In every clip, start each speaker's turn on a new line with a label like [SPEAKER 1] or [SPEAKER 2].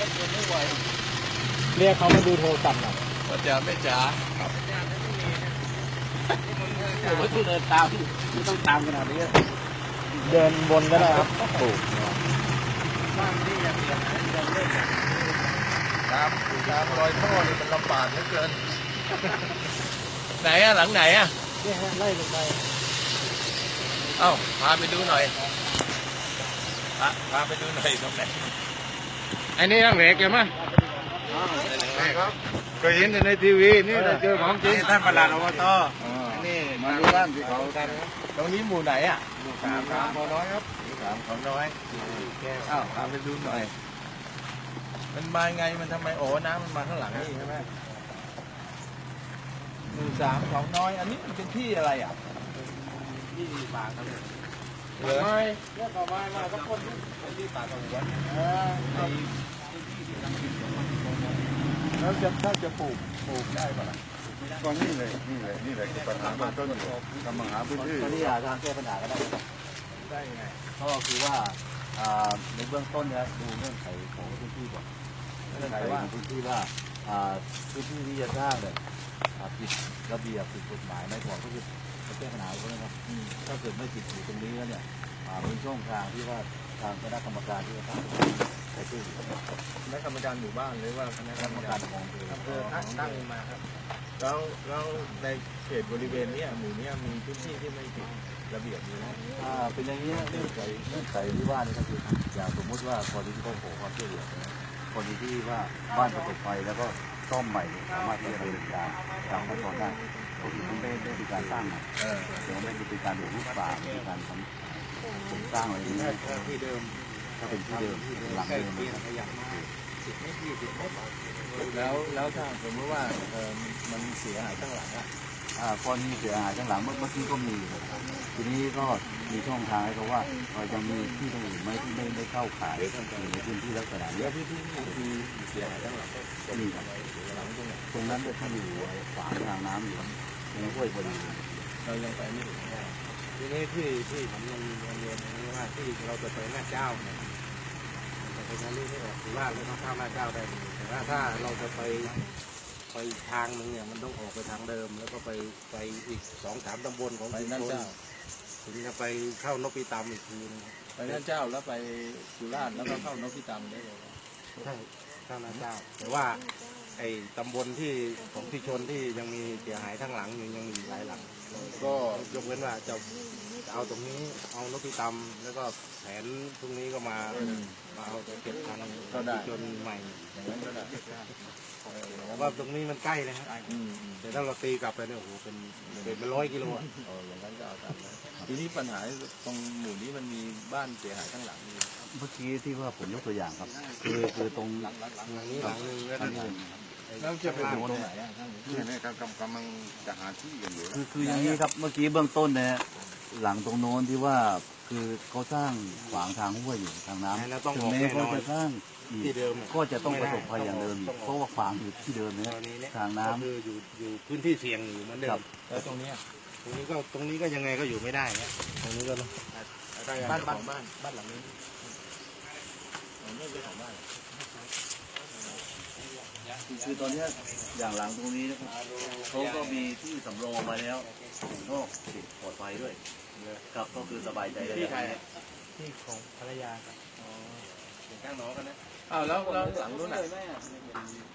[SPEAKER 1] ก็ทนไม่ไหว
[SPEAKER 2] เรียกเขามาดูโทรศัพท์หน่อย
[SPEAKER 1] ว่าจะไม่จ๋า
[SPEAKER 3] ผมไม่ต้องเดินตามไม่ต้องตามขนาดนี้
[SPEAKER 2] เดินบนก็ได้ครับปลูก
[SPEAKER 3] บ้านที่จะเรียนนะจะเล่น
[SPEAKER 1] น้ำน้ำลอยท่อนี่มันลำบากเหลือเกิน ไหนอะหลังไหนอะ
[SPEAKER 2] เนี่ยฮะไล่ลงไป
[SPEAKER 1] เอ้าพาไปดูหน่อยพาพาไปดูหน่อยตรงไหน
[SPEAKER 2] อันนี้ยังเหล็กอยู่มั้ย
[SPEAKER 1] ครับ
[SPEAKER 2] เคยเห็นในทีวีนี่เราเจอของจริง
[SPEAKER 3] ท่านประหลัดอบต
[SPEAKER 1] นี่
[SPEAKER 3] มาดูบ้านที่เขา
[SPEAKER 1] ตรงนี้หมู่ไหนอะหมู่สามครับพอน้อยครับหมู่สามของน้อยอ้าวพาไปดูหน่อย มันมาไงมันทำไมโอ้น้ำมันมาข้างหลังนี่ใช่ไหมหมู่สามของน้อย อันนี้มันเป็นที่อะไรอะ
[SPEAKER 3] ที่ป่าครับ
[SPEAKER 1] เหลือ
[SPEAKER 2] ไม่เรียกต่อมามาสักคน
[SPEAKER 1] เป็นที่ป่าสงวน
[SPEAKER 2] เออ
[SPEAKER 1] ใน แล้วจะถ้าจะปลูกปลูกได้ปะล่ะ
[SPEAKER 4] ก็นี่เลยนี่เลยนี่เลยคือปัญหาเบื้องต้นอยู่กำลังหาพื้นที่
[SPEAKER 3] ตอนนี้หาทางแก้ปัญหาก็ได้
[SPEAKER 1] ได้ยังไง
[SPEAKER 3] ก็คือว่าอ่าในเบื้องต้นเนี่ยดูเงื่อนไขของพื้นที่ก่อนเงื่อนไขของพื้นที่ว่าพื้นที่ที่จะสร้างเนี่ยผิดระเบียบผิดกฎหมายไหมก่อนก็คือจะแก้ปัญหาเขาเลยครับถ้าเกิดไม่ผิดอยู่ตรงนี้แล้วเนี่ยมีช่องทางที่ว่าทางคณะกรรมการที่จะตั้ง ไปช่วยเหลือ
[SPEAKER 1] คณะกรรมการหมู่บ้านหรือว่าคณะกรรมกา
[SPEAKER 3] รของอำเภอ
[SPEAKER 1] อำเภอตั้งตั้งมาครับ แล้วแล้วในเขตบริเวณเนี้ยหมู่เนี้ยมีพื้นที่ที่ไม่ผิดระเบียบอยู่นะ
[SPEAKER 3] อ่าเป็นอย่างนี้เงื่อนไขเงื่อนไขที่ว่านี่ก็คืออย่างสมมติว่ากรณีที่เขาขอความช่วยเหลือนะกรณีที่ว่าบ้านประสบภัยแล้วก็ซ่อมใหม่เนี่ยสามารถที่จะดำเนินการตามขั้นตอนได้ก็คือไม่ได้มีการสร้างใหม่
[SPEAKER 1] เออ
[SPEAKER 3] แต่ว่าไม่ได้เป็นการบุกรุกป่าไม่ได้การทำโครงสร้างอะไรนี้
[SPEAKER 1] ที่เดิม
[SPEAKER 3] ถ้าเป็นที่เดิมเป็นหลัง
[SPEAKER 1] ใกล้
[SPEAKER 3] เดิม
[SPEAKER 1] เคียงขยับมาสิบเมตรยี่สิบเมตรแล้วแล้วถ้าสมมติว่าเออมันเสียหายข้างหลังอะ
[SPEAKER 3] อ่ากรณีเสียหายข้างหลังเมื่อเมื่อกี้ก็มีนะครับทีนี้ก็มีช่องทางให้เขาว่าเรายังมีที่ตรงอื่นไหมที่ไม่ได้เข้าขายอยู่ในพื้นที่ลักษณะ
[SPEAKER 1] แล้
[SPEAKER 3] นี้
[SPEAKER 1] วที่ที่นี่คือเสียหายข้างหลัง
[SPEAKER 3] ก็มีครับ
[SPEAKER 1] หลังตรงไหน
[SPEAKER 3] ตรงนั้นก็ที่อยู่ขวางทางน้ำอยู่ในห้วยบริ
[SPEAKER 1] เรายังไปไม่ถึงแน่
[SPEAKER 5] ทีนี้ที่ที่ผมยังยังเรียนอย่างนี้ว่าที่เราจะไปแม่เจ้าเนี่ยมันจะ ไปทางนี้ไม่ออกสุราษฎร์แล้วก็เข้าแม่เจ้าได้แต่ว่าถ้าเราจะไปไปอีกทางหนึ่งเนี่ยมันต้องออกไปทางเดิม แล้วก็ไปไปอีกสองสามตำบลของ
[SPEAKER 1] ไป
[SPEAKER 5] ชุม
[SPEAKER 1] นั่น
[SPEAKER 5] ชน
[SPEAKER 1] เจ้า
[SPEAKER 5] ถึงจะไปเข้านพิตามอีกทีนึง
[SPEAKER 1] ไปนั่นเจ้าแล้วไปสุราษฎร์แล้วก็เข้านพิตามได้เลย
[SPEAKER 5] ใช่เข้าแม่เจ้า แต่ว่าไอ้ตำบลที่ของที่ชนที่ยังมีเสียหายทั้งหลังอยู่ยังมีอีกหลายหลัง ก็ยกเว้นว่าจะจะเอาตรงนี้เอานกพิตำแล้วก็แผนตรงนี้ก็มามาเอาเก็บทางที่จนใหม่
[SPEAKER 1] อย่างนั้นก็ได้
[SPEAKER 5] แต่ว่าตรงนี้มันใกล้นะครับ
[SPEAKER 1] อืมอืม
[SPEAKER 5] แต่ถ้าเราตีกลับไปเนี่ยโอ้โหเป็นเป็นเป็นร้อยกิโลอะ
[SPEAKER 1] เอออย่างนั้นก็เอาตามนั้นทีนี้ปัญหาตรงหมู่นี้มันมีบ้านเสียหายข้างหลังมี
[SPEAKER 3] เมื่อกี้ที่ว่าผมยกตัวอย่างครับ คือคือตรง
[SPEAKER 5] หลังนี้หลังนึงแล้ว
[SPEAKER 3] อั
[SPEAKER 5] ก็
[SPEAKER 3] นนี้
[SPEAKER 1] แล้วจะไปถึงตรงไหนอะข้างนี้
[SPEAKER 4] นี่นี่กำกำกำลังจะหาที่กันอยู่
[SPEAKER 3] คือคืออย่างนี้ครับเมื่อกี้เบื้องต้นเนี่ยหลังตรงโน้นที่ว่าคือเขาสร้างขวางทางห้วยอยู่ทางน้ำ
[SPEAKER 5] แล้วต้อง
[SPEAKER 3] ถึ
[SPEAKER 5] องอก
[SPEAKER 3] แม้
[SPEAKER 5] แน่น
[SPEAKER 3] เขา
[SPEAKER 5] อน
[SPEAKER 3] จะสร้างอี
[SPEAKER 5] ที่
[SPEAKER 3] ก
[SPEAKER 5] เดิมเนี่ย
[SPEAKER 3] ก็จะต้องประสบภัยอย่างเดิมอีกเพราะว่าขวางอยู่ที่เดิม
[SPEAKER 5] ก
[SPEAKER 3] เนี่ย
[SPEAKER 5] รณีเนี้ย
[SPEAKER 3] ทางน้ำ
[SPEAKER 5] ก็คืออยู่อยู่พื้นที่เสี่ยงอยู่เหมือนเดิ
[SPEAKER 3] ครั
[SPEAKER 5] ม
[SPEAKER 3] บ
[SPEAKER 1] แล้วตรงเนี้ย
[SPEAKER 5] ตรงนี้ก็ตรงนี้ก็ยังไงก็อยู่ไม่ได้นะตรงนี้ก็
[SPEAKER 1] บ้านบ้านบ้านบ้านหลังนี้อ๋อไม่ใช่ของบ้าน
[SPEAKER 3] คือคือตอนเนี้ยอย่างหลังตรงนี้นะครับเขาก็มีที่สำรองมาแล้วนอกติดปลอดภัยด้วยครับก็คือสบายใจได้
[SPEAKER 1] ที่ใครอะ
[SPEAKER 5] ที่ของภรรยาครับ
[SPEAKER 1] เป็นข้างน้องกันนะอ้าวแล้วแล้วหลังนู้นอะ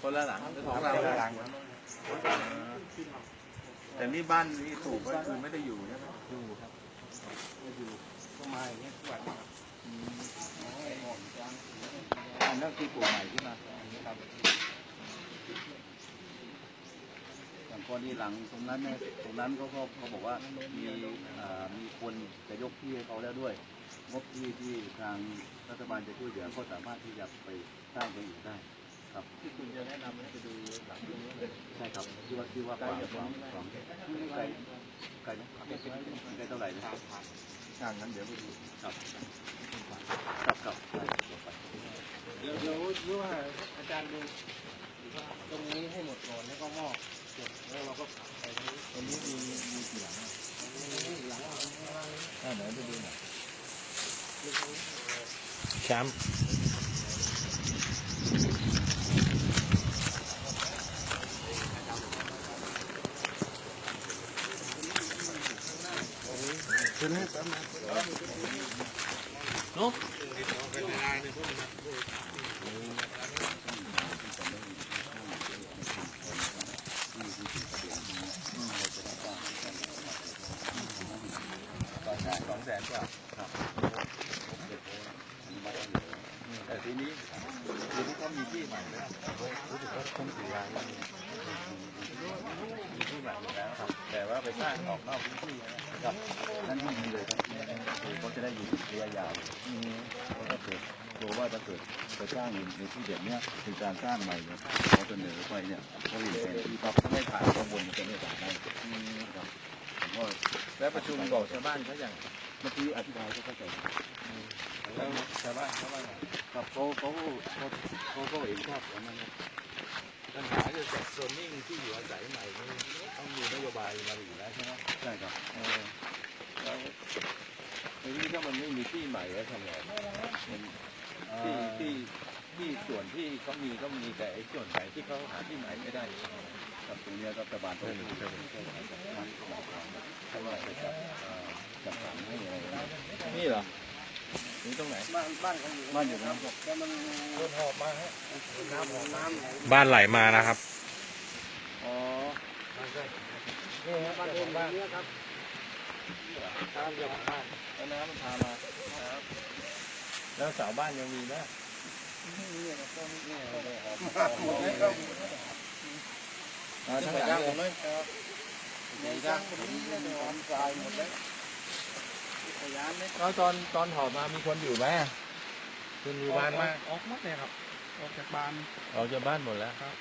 [SPEAKER 1] คนละหลังหรือของเรา
[SPEAKER 5] คนละหลัง
[SPEAKER 1] แต่นี่บ้านนี่ถูกก็คือไม่ได้อยู่ใช่ไหม
[SPEAKER 5] อยู่ครับอยู่ก็มาอย่างเงี้ยทุกวันครับ
[SPEAKER 1] อันนั้นคือปลูกใหม่ขึ้ นมา
[SPEAKER 3] อย่างกรณีหลังตรงนั้นเนี่ยตรงนั้นเขาก็เขาบอกว่ามีอ่ามีคนจะยกที่ให้เขาแล้วด้วยงบที่ที่ทางรัฐบาลจะช่วยเหลือก็สามารถที่จะไปสร้างตรงอื่นได้ครับ
[SPEAKER 1] ที่คุณจะแนะนำให้ไปดูหลังตรงนี้เลย
[SPEAKER 3] ใช่ครับที่ว่าที่ว่าความความความไกลไกลไหมไกลเท่าไหร่นะ
[SPEAKER 1] ทางนั้นเดี๋ยวไปดู
[SPEAKER 3] ครับครับครับได้ต่อไป
[SPEAKER 5] เดี๋ยวเดี๋ยวรู้ว่าอาจารย์ดูตรงนี้ให้หมดก่อนแล้วก็มอบเสร็จ แล้วเราก็ป
[SPEAKER 1] ตรงนี้มีมีกี่หลังอะ
[SPEAKER 5] หลัง
[SPEAKER 1] อะหนไปดูหน่อ
[SPEAKER 5] แชมป์
[SPEAKER 4] เนาะ
[SPEAKER 1] แสนสองแสนกว่าแต่ทีนี้ทีนี้เขามีที่ใหม่แล้วรู้สึกว่าต้องสี่ล้านแล้วมีที่ใหม่แล้วครับ แต่ว่าไปสร้างออกนอกพื้นที่นะครับ
[SPEAKER 3] นั่นไม่ดีเลยครับเขาจะได้อยู่ระยะยาวเพราะถ้าเกิดกลัวว่าถ้าเกิดไปสร้างในที่เด็ดเนี้ยเป็นการสร้างใหม่เนี่ยเขาเสนอไปเนี่ยเขาเห็นแผนที่ปั๊บไม่ผ่านข้างบนมันจะไม่ผ่านได้ครับ
[SPEAKER 1] แล้วประชุมบอกชาวบ้านเขาอย่าง
[SPEAKER 3] มื่อกี้อธิบายก็เข้าใจ
[SPEAKER 1] แล้วชาวบ้านเขาว่าไง
[SPEAKER 3] ครับเขาเขาเขาเขาก็เห็นชอบของมันครับ
[SPEAKER 1] ปัญหาเกี่ยวกับโซนนิ่งที่อยู่อาศัยใหม่ต้องมีนโยบายมาอยู่แล้วใช่ไหม
[SPEAKER 3] ใช่ครับ
[SPEAKER 1] แล้วทีนี้ถ้ามันไม่มีที่ใหม่แล้วทำไงมันที่ที่ที่ส่วนที่เขามีก็มีแต่ไอ้ส่วนไหนที่เขาหาที่ใหม่ไม่ได้
[SPEAKER 3] กับตรงเนี้ยรัฐบาลต้องมีช่วยช่วยหาจัดการเพราะว่าจัดเอ่อ จัดสรรให้อะไรนะ
[SPEAKER 1] นี่เหรอนี่ตรงไหน
[SPEAKER 2] บ้านบ้านเขาอยู่
[SPEAKER 3] บ้านอยู่นะครับ
[SPEAKER 2] แล้วมัน
[SPEAKER 1] โดนหอบมาฮะ
[SPEAKER 2] น้ำของน้ำ
[SPEAKER 5] บ้านไหลมานะครับ
[SPEAKER 1] อ๋อ
[SPEAKER 2] นี่ฮะบ้านเองบ้านนี้ครับ
[SPEAKER 1] น้ำจะผ่านแล้วน้ำมันพามาครับแล้วเสาบ้านยังมีไหม
[SPEAKER 2] อ่าทั้งหลังเลยครับในย่างผมเนี่ยหอมทรายหมดเลยพยานเนี่ย
[SPEAKER 1] แล้วตอนตอนหอบมามีคนอยู่ไหม
[SPEAKER 5] คุณมีบ้านมาก
[SPEAKER 2] ออกหมดเลยครับ ออกจากบ้าน
[SPEAKER 1] ออกจากบ้านหมดแล้วครับ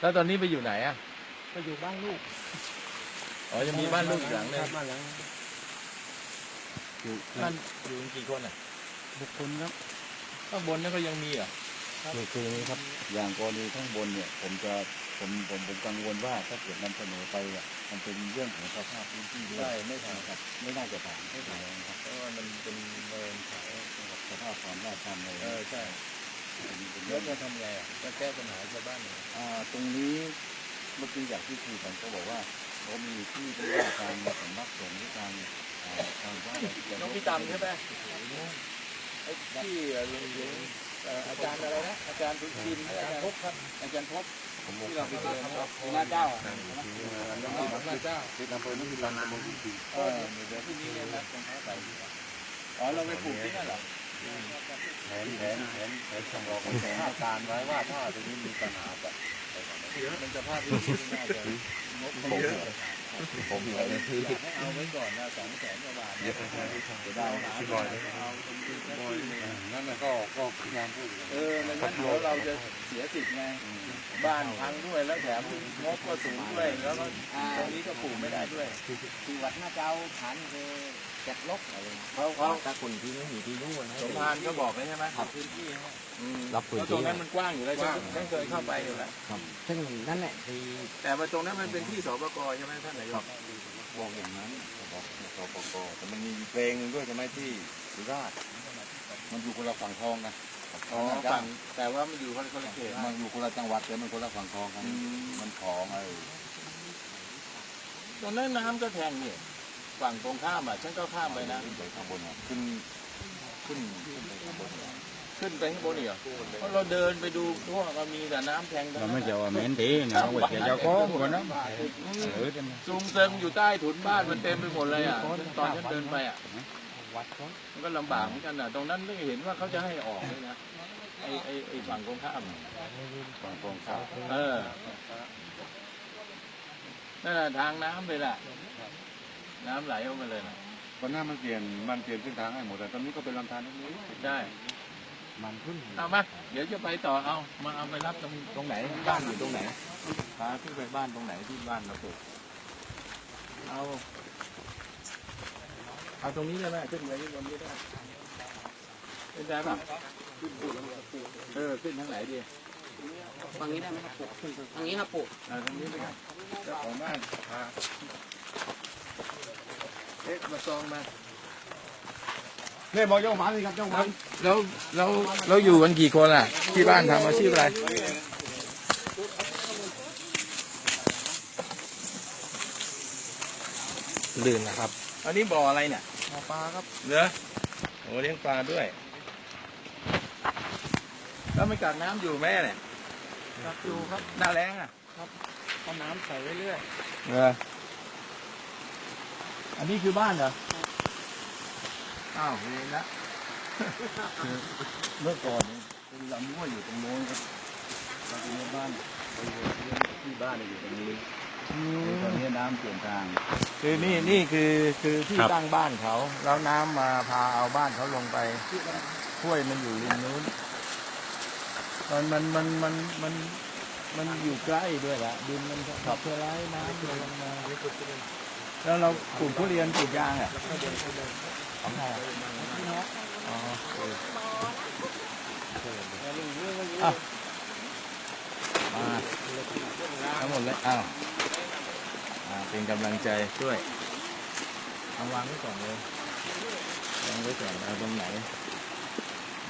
[SPEAKER 1] แล้วตอนนี้ไปอยู่ไหนอะ
[SPEAKER 2] ก็อยู่บ้านลูก
[SPEAKER 1] อ๋อจะมีบ้านลูกอีกหลังหนึง
[SPEAKER 2] บ้านหลัง
[SPEAKER 3] คือ
[SPEAKER 1] บ้านอยู่กันกี่คนอะ
[SPEAKER 2] บุคคลครับ
[SPEAKER 1] ข้างบนนั่นก็ยังมีเหรอ
[SPEAKER 5] นี่คือนี้ครับ
[SPEAKER 3] อย่างกรณีข้างบนเนี่ย ผมจะผมผมผมกังวลว่าถ้าเกิดนำเสนอไปอะ มันเป็นเรื่องของสภาพพื้นที่ด้วย
[SPEAKER 1] ใช่ไม่ผ่านครับ
[SPEAKER 3] ไม่น่าจะผ่านไม่ผ่านนะครับ
[SPEAKER 1] เพราะว่ามันเป็นเนินเขา
[SPEAKER 3] สภาพความน่าทำเลย
[SPEAKER 1] เออใช่
[SPEAKER 3] อันนี้เป็น
[SPEAKER 1] แล้
[SPEAKER 3] เรื่
[SPEAKER 1] ว
[SPEAKER 3] อง
[SPEAKER 1] จะทำไงอะจะแก้ปัญหาชาวบ้านยังไง
[SPEAKER 3] อ่าตรงนี้เมื่อกี้อย่างที่คุยกันเขาบอกว่าเขามีที่ที่ว่าทางสำนักสงฆ์หรือทางอ่าทางว่าอะไรที่จะ
[SPEAKER 1] น้องพี่ตำใช่ไหมไอ้ที่ลุงลุงเอ่ออาจารย์อะไรนะอาจารย์ทุกทีมอาจารย์พบครับอาจารย์พบ ที่เราไปเจอนนะครับ
[SPEAKER 2] หน้าเจ้า
[SPEAKER 1] น้องหน้าเจ้า
[SPEAKER 3] ที่อำเภอนุพิรันตำบลพิธี
[SPEAKER 1] เออเดี๋ยวที่นี้เนี่ยนะตรงเท้าใส่ดีกว่าอ๋อเราไปปลูกที่นั่นเหรอ
[SPEAKER 3] แผนแผนแผนแผนสำรองของแผนการไว้ว่าถ้าตรงนี้มีปัญหาจะไปก่อนนะ
[SPEAKER 1] มันจะพลาดที่น่าจะงบเยอะ
[SPEAKER 3] ผมอยู่ในที่
[SPEAKER 1] อยากให้เอาไว้ก่อนนะสองแสนกว่าบาทเนี่ย
[SPEAKER 3] จะได้
[SPEAKER 1] หาที่บ่อยเอาตรงที่ที่หนึ่ง
[SPEAKER 3] นั่นน่ะก็ก็พยายามพูดอยู่
[SPEAKER 1] เออไม่งั้นเดี๋ยวเราจะเสียสิทธิ์ไงบ้านพังด้วยแล้วแถมงบก็สูงด้วยแล้วก็ตรงนี้ก็ปลูกไม่ได้ด้วย
[SPEAKER 2] ที่วัดหน้าเจ้าฐานคือเจ็ดลกอะไร
[SPEAKER 1] เขาเขา
[SPEAKER 5] ถ้าคนที่ไม่มีที่นู่น
[SPEAKER 1] สมพานก็บอกเลยใช่ไหมขับพื้นที่ให้อืม
[SPEAKER 5] รับพื้น
[SPEAKER 1] แล้วตร
[SPEAKER 5] ที่
[SPEAKER 1] งนั้นมันกว้างอยู่แล้วฉันฉันเคยเข้าไปอยู่แล้ว
[SPEAKER 2] ซึ่งนั่นแหละที่
[SPEAKER 1] แต่ว่าตรงนั้นมันเป็นที่สปกใช่ไหมท่านนายก
[SPEAKER 3] บอกอย่างนั้นบอกสปกแต่มันมีเพลงหนึงด้วยใช่ไหมที่สุราษฎร์มันอยู่คนละฝั่งคลองนะ
[SPEAKER 1] อ๋อฝั่งแต่ว่ามันอยู่คนละคนละเขต
[SPEAKER 3] มันอยู่คนละจังหวัดแต่มันคนละฝั่งคลองกัน
[SPEAKER 1] อืม
[SPEAKER 3] มันของไอ้
[SPEAKER 1] ตรงนั้นน้ำก็แทงนี่ ฝั่งตรงข้ามอะฉันก็ข้ามไปนะ
[SPEAKER 3] ขึ้นไปข้างบนอะขึ้นขึ้นขึ้นไปข้างบนอะ
[SPEAKER 1] ขึ้นไปข้างบนอีกเหรอเพราะเราเดินไปดูทั่วก็มีแต่น้ำแทงทั้ง
[SPEAKER 5] เรา
[SPEAKER 1] นั้น
[SPEAKER 5] ไม่จะว่าเม้นทีนะว่าจะเจ้าของกันนะเออ
[SPEAKER 1] ซุงเซิงอยู่ใต้ถุนบ้านมันเต็มไปหมดเลยอะตอนฉันเดินไปอะ
[SPEAKER 2] วัดเขา
[SPEAKER 1] มันก็ลำบากเหมือนกันอะตรงนั้นไม่เห็นว่าเขาจะให้ออกเลยนะไอ้ไอ้ไอ้ฝั่งตรงข้ามอะ
[SPEAKER 3] ฝั่งคลองข้าว
[SPEAKER 1] เออนั่นแหละทางน้ำเลยล่ะ น้ำไหลออกมาเลยนะ
[SPEAKER 3] วันหน้ามันเปลี่ยนมันเปลี่ยนเส้นทางให้หมดแต่ตอนนี้ก็เป็นลำธารตรงนี้
[SPEAKER 1] ได้
[SPEAKER 2] มันขึ้น
[SPEAKER 1] เอามาเดี๋ยวจะไปต่อเอามาเอาไปรับตรงตรงไหนบ้านอยู่ตรงไหนพาขึ้นไปบ้านตรงไหนที่บ้านเราปลูกเอาเอาตรงนี้ได้ไหมขึ้นไปที่บนนี้ได้ขึ้นได้ป่ะเออขึ้นทางไหนดี
[SPEAKER 2] ฝั่งนี้ได้ไหมครับปู่ทางนี้ครับปู่
[SPEAKER 1] เอาทางนี้ไปก่อนเจ้าของบ้านพา เอ๊ะมาซองมา
[SPEAKER 2] เนี่ยบอกเจ้าหมาสิครับเจ้าหมา
[SPEAKER 1] แล้วแล้วเราอยู่กันกี่คนอะ ที่บ้านทำอาชีพอะไร
[SPEAKER 5] รลื่นนะครับ
[SPEAKER 1] อันนี้บ่ออะไรเนี่ย
[SPEAKER 2] หมอปลาครับ
[SPEAKER 1] เหรอโอ้เลี้ยงปลาด้วย แล้วไม่กักน้ำอยู่แม่เนี่ย
[SPEAKER 2] รักอยู่ครับ
[SPEAKER 1] หน้าแรงอะ
[SPEAKER 2] เอาน้ำใส่เรื่อย
[SPEAKER 1] เหรอ อันนี้คือบ้านเหรอ อ้าวเองละ
[SPEAKER 3] เมื่อก่อนเนี่ยเป็นลำห้วยอยู่ตรงโน้นครับเราเป็นบ้านเราอยู่ที่บ้านเนี่ยอยู่ตรงนี้ตอนนี้น้ำเปลี่ยนทาง
[SPEAKER 1] คือนี่นี่คือคือที่
[SPEAKER 5] ครับ
[SPEAKER 1] ตั้งบ้านเขา แล้วน้ำมาพาเอาบ้านเขาลงไปห้วยมันอยู่ริมนู้นมันมันมันมันมันมันอยู่ใกล้ด้วยละดินมันขับเพื่อไล่น้ำลงมา แล้วเราปลูกทุเรียนปลูกยางอะของใครอะอ๋อเอออะมาทั้งหมดเลยอ้าวอ่าเป็นกำลังใจช่วยเอาวางไว้ก่อนเลยวางไว้ก่อนเอาตรงไหน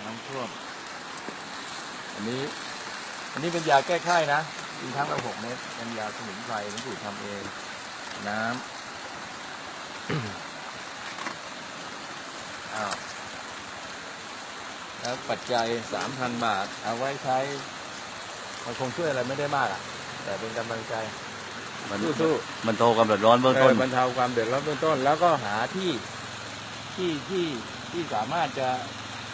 [SPEAKER 1] น้ำท่วมอันนี้ อันนี้เป็นยาแก้ไข้นะกินครั้งละหกเม็ดเป็นยาสมุนไพรหลวงปู่ทำเอง น้ำ แล้วปัจจัยสามพันบาท เอาไว้ใช้ มันคงช่วยอะไรไม่ได้มากอะ แต่เป็นกำลังใจ
[SPEAKER 3] มัน
[SPEAKER 1] สู้
[SPEAKER 3] มันโทรกำเนิดร้อนเบื้องต้น
[SPEAKER 1] เออบรรเทาความเดือดร้อนเบื้องต้น แล้วก็หาที่ที่ที่ที่สามารถจะ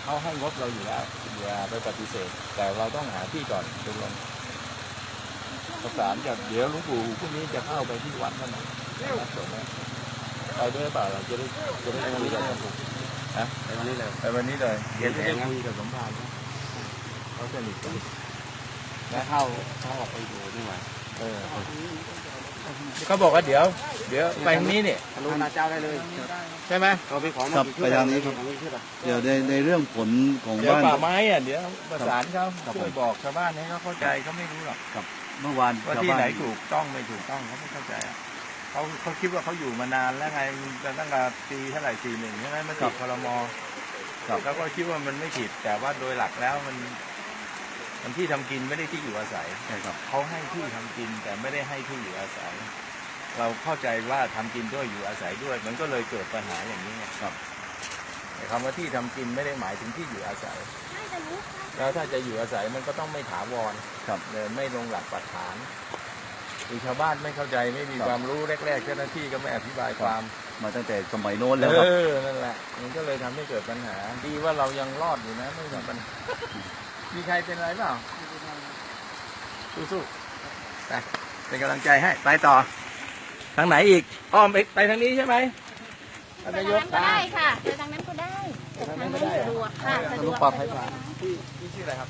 [SPEAKER 1] เขาให้งบเราอยู่แล้วอย่าไปปฏิเสธ แต่เราต้องหาที่ก่อนเป็นลงประสานกับเดี๋ยวหลวงปู่พรุ่งนี้จะเข้าไปที่วัดนั่นนะวัดสงฆ์นะ ไปด้วยเปล่าเราจะได้จะได้คุยกันกับผมฮะ
[SPEAKER 5] ไปวันนี้เลย
[SPEAKER 1] ไปวันนี้เลยเดี๋ยวจะได้
[SPEAKER 5] แรงนะ
[SPEAKER 1] คุยกับสมภารนะเขาสนิทกัน
[SPEAKER 5] แล้วเข้าเข้าออกไปดูนี่หว่า
[SPEAKER 1] เออเขาบอกว่าเดี๋ยว เดี๋ยวไปทางนี้เนี่ย
[SPEAKER 5] ทะลุนาเจ้าได้เลย
[SPEAKER 1] ใช่ไหม
[SPEAKER 5] เราไปขอ
[SPEAKER 3] ครับไปทางนี้ครับ
[SPEAKER 5] ทางนี้ใช่ปะ
[SPEAKER 3] เดี๋ยวในในเรื่องผลของ
[SPEAKER 1] เดี๋ยว
[SPEAKER 3] บ้าน
[SPEAKER 1] ป่าไม้อะเดี๋ยวประสานเขา
[SPEAKER 3] ครับ
[SPEAKER 1] ช่วยบอกชาวบ้านให้เขาเข้าใจเขาไม่รู้หรอก
[SPEAKER 3] เมื่อวาน
[SPEAKER 1] ว่า
[SPEAKER 3] ชาว
[SPEAKER 1] ที่
[SPEAKER 3] บ้าน
[SPEAKER 1] ไหนถูกต้องไม่ถูกต้องเขาไม่เข้าใจอะ เขาเขาคิดว่าเขาอยู่มานานแล้วไงมันตั้งแต่ปีเท่าไหร่สี่หนึ่งใช่ไหมมันติดคอรมอเขาก็คิดว่ามันไม่ผิด แต่ว่าโดยหลักแล้วมัน มันที่ทำกินไม่ได้ที่อยู่อาศัย
[SPEAKER 3] ใช่ครับ
[SPEAKER 1] เขาให้ที่ทำกินแต่ไม่ได้ให้ที่อยู่อาศัย เราเข้าใจว่าทำกินด้วยอยู่อาศัยด้วย มันก็เลยเกิดปัญหาอย่างนี้ไงครับแต่คำว่าที่ทำกินไม่ได้หมายถึงที่อยู่อาศัยแล้วถ้าจะอยู่อาศัยมันก็ต้องไม่ถาวร
[SPEAKER 3] ครับ
[SPEAKER 1] เดินไม่ลงหลักปักฐาน คือชาวบ้านไม่เข้าใจไม่มีความรู้แรกๆเจ้าหน้าที่ก็ไม่อธิบายความ
[SPEAKER 3] มาตั้งแต่สมัยโน้นแล้วครับ
[SPEAKER 1] เออนั่นแหละ มันก็เลยทำให้เกิดปัญหา ดีว่าเรายังรอดอยู่นะไม่มีปัญหามีใครเป็นอะไรเปล่าสู้ๆไปเป็นกำลังใจให้ไปต่อ ทางไหนอีกอ้อมไปไปทางนี้ใช่ไหมท่าน
[SPEAKER 6] ไป
[SPEAKER 1] นาย
[SPEAKER 6] ทาง
[SPEAKER 1] ก
[SPEAKER 6] นั้นก็ได้ค่ะไปทางนั้นก็ได้แต่ทางนั้นสะดวกค่ะสะดวก
[SPEAKER 1] ปลอดภัยกว่าพี่พี่ชื่ออะไรครับ